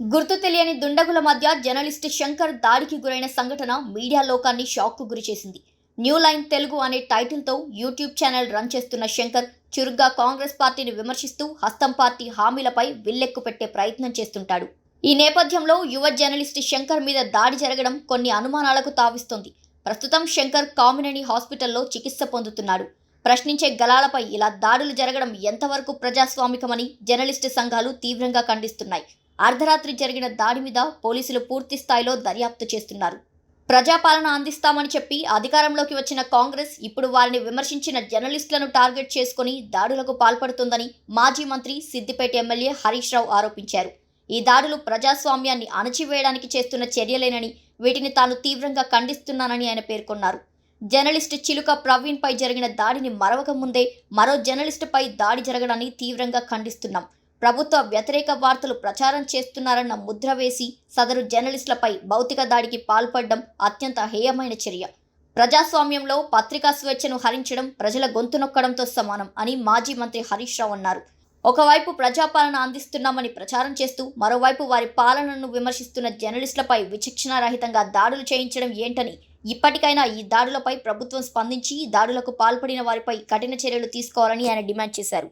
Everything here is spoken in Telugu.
గుర్తు తెలియని దుండగుల మధ్య జర్నలిస్ట్ శంకర్ దాడికి గురైన సంఘటన మీడియా లోకాన్ని షాక్కు గురిచేసింది న్యూ లైన్ తెలుగు అనే టైటిల్తో యూట్యూబ్ ఛానల్ రన్ చేస్తున్న శంకర్ చురుగ్గా కాంగ్రెస్ పార్టీని విమర్శిస్తూ హస్తం పార్టీ హామీలపై విల్లెక్కు పెట్టే ప్రయత్నం చేస్తుంటాడు. ఈ నేపథ్యంలో యువ జర్నలిస్ట్ శంకర్ మీద దాడి జరగడం కొన్ని అనుమానాలకు తావిస్తోంది. ప్రస్తుతం శంకర్ కామినేని హాస్పిటల్లో చికిత్స పొందుతున్నాడు. ప్రశ్నించే గలాలపై ఇలా దాడులు జరగడం ఎంతవరకు ప్రజాస్వామికమని జర్నలిస్టు సంఘాలు తీవ్రంగా ఖండిస్తున్నాయి. అర్ధరాత్రి జరిగిన దాడి మీద పోలీసులు పూర్తి స్థాయిలో దర్యాప్తు చేస్తున్నారు. ప్రజాపాలన అందిస్తామని చెప్పి అధికారంలోకి వచ్చిన కాంగ్రెస్ ఇప్పుడు వారిని విమర్శించిన జర్నలిస్టులను టార్గెట్ చేసుకుని దాడులకు పాల్పడుతుందని మాజీ మంత్రి సిద్దిపేట ఎమ్మెల్యే హరీష్ రావు ఆరోపించారు. ఈ దాడులు ప్రజాస్వామ్యాన్ని అణచివేయడానికి చేస్తున్న చర్యలేనని వీటిని తాను తీవ్రంగా ఖండిస్తున్నానని ఆయన పేర్కొన్నారు. జర్నలిస్టు చిలుక ప్రవీణ్పై జరిగిన దాడిని మరవక ముందే మరో జర్నలిస్టుపై దాడి జరగడాన్ని తీవ్రంగా ఖండిస్తున్నాం. ప్రభుత్వ వ్యతిరేక వార్తలు ప్రచారం చేస్తున్నారన్న ముద్ర వేసి సదరు జర్నలిస్టులపై భౌతిక దాడికి పాల్పడడం అత్యంత హేయమైన చర్య. ప్రజాస్వామ్యంలో పత్రికా స్వేచ్ఛను హరించడం ప్రజల గొంతు నొక్కడంతో సమానం అని మాజీ మంత్రి హరీష్ రావు అన్నారు. ఒకవైపు ప్రజాపాలన అందిస్తున్నామని ప్రచారం చేస్తూ మరోవైపు వారి పాలనను విమర్శిస్తున్న జర్నలిస్టులపై విచక్షణారహితంగా దాడులు చేయించడం ఏంటని ఇప్పటికైనా ఈ దాడులపై ప్రభుత్వం స్పందించి ఈ దాడులకు పాల్పడిన వారిపై కఠిన చర్యలు తీసుకోవాలని ఆయన డిమాండ్ చేశారు.